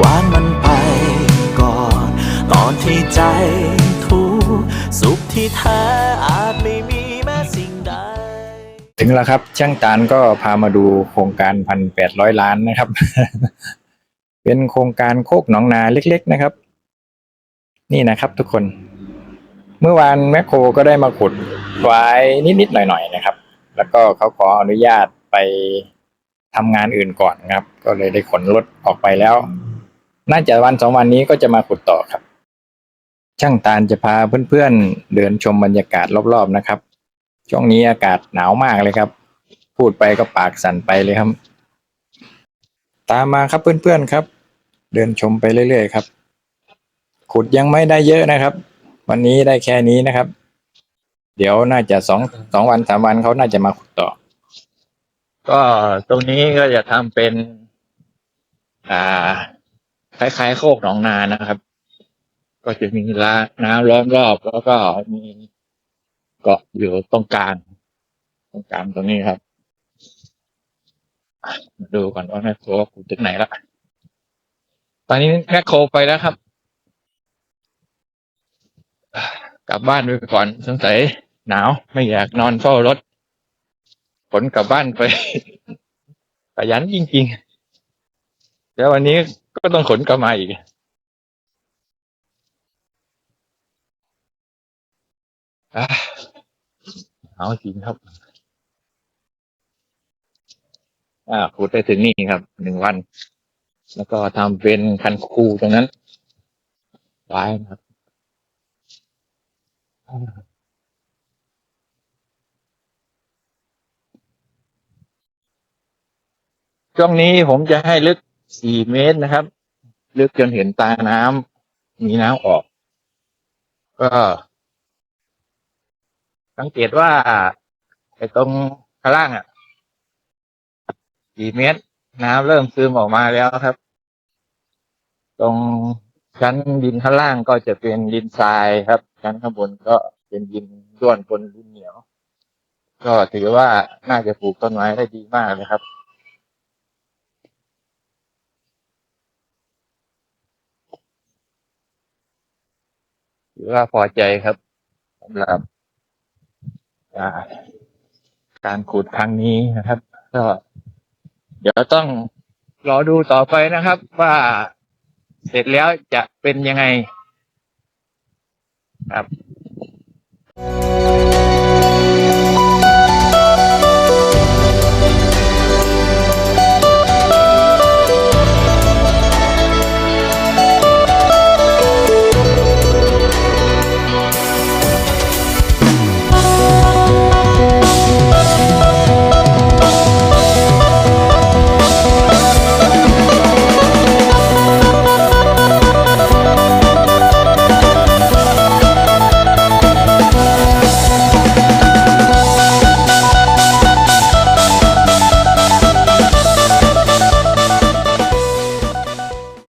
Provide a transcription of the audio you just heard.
วางมันไปก่อน ตอนที่ใจทุกข์สุขที่แท้อาจไม่มีแม้สิ่งใด ถึงแล้วครับ ช่างตาลก็พามาดูโครงการพันแปดร้อยล้านนะครับ เป็นโครงการโคกหนองนาเล็ก ๆ นะครับ นี่นะครับทุกคน เมื่อวานแมคโครก็ได้มาขุดไว้นิดๆหน่อยๆนะครับ แล้วก็เขาขออนุญาตไปทำงานอื่นก่อนครับ ก็เลยได้ขนรถออกไปแล้ว น่าจะวันสองวันนี้ก็จะมาขุดต่อครับ ช่างตาลจะพาเพื่อนๆเดินชมบรรยากาศรอบๆนะครับ ช่วงนี้อากาศหนาวมากเลยครับ พูดไปก็ปากสั่นไปเลยครับ ตามมาครับเพื่อนๆครับ เดินชมไปเรื่อยๆครับ ขุดยังไม่ได้เยอะนะครับ วันนี้ได้แค่นี้นะครับ เดี๋ยวน่าจะสองสองวันสามวันเขาน่าจะมาขุดต่อ ก็ตรงนี้ก็จะทำเป็น อ่า คล้ายๆโคกหนองนานะครับ ก็จะมีลาน้ำล้อมรอบ แล้วก็มีเกาะอยู่ตรงกลางตรงกลางตรงนี้ครับมาดูก่อนว่าแม่โครขุดถึงไหนละตอนนี้แม่โครไปแล้วครับ กลับบ้านไปก่อนสงสัยหนาวไม่อยากนอนเฝ้ารถขนกลับบ้านไปขยันจริงๆ แล้ววันนี้ ก็ต้องขนกลับมาอีกอเอาจริงครับ อ่าขุดได้ถึงนี่ครับ หนึ่งวัน แล้วก็ทำเป็นคันคูตรงนั้นไว้นะครับช่วงนี้ผมจะให้ลึก สี่เมตรนะครับ ลึกจนเห็นตาน้ำมีน้ำออก ก็ สังเกตว่าไอ้ตรงข้างล่างอะกี่เมตร น้ำเริ่มซึมออกมาแล้วครับ ตรงชั้นดินข้างล่างก็จะเป็นดินทรายครับ ชั้นข้างบนก็เป็นดินด้วนปนดินเหนียว ก็ถือว่าน่าจะปลูกต้นไม้ได้ดีมากเลยครับ ถือว่าพอใจครับสำหรับอ่าการขุดครั้งนี้นะครับ ก็ เดี๋ยวต้องรอดูต่อไปนะครับ ว่าเสร็จแล้วจะเป็นยังไงครับ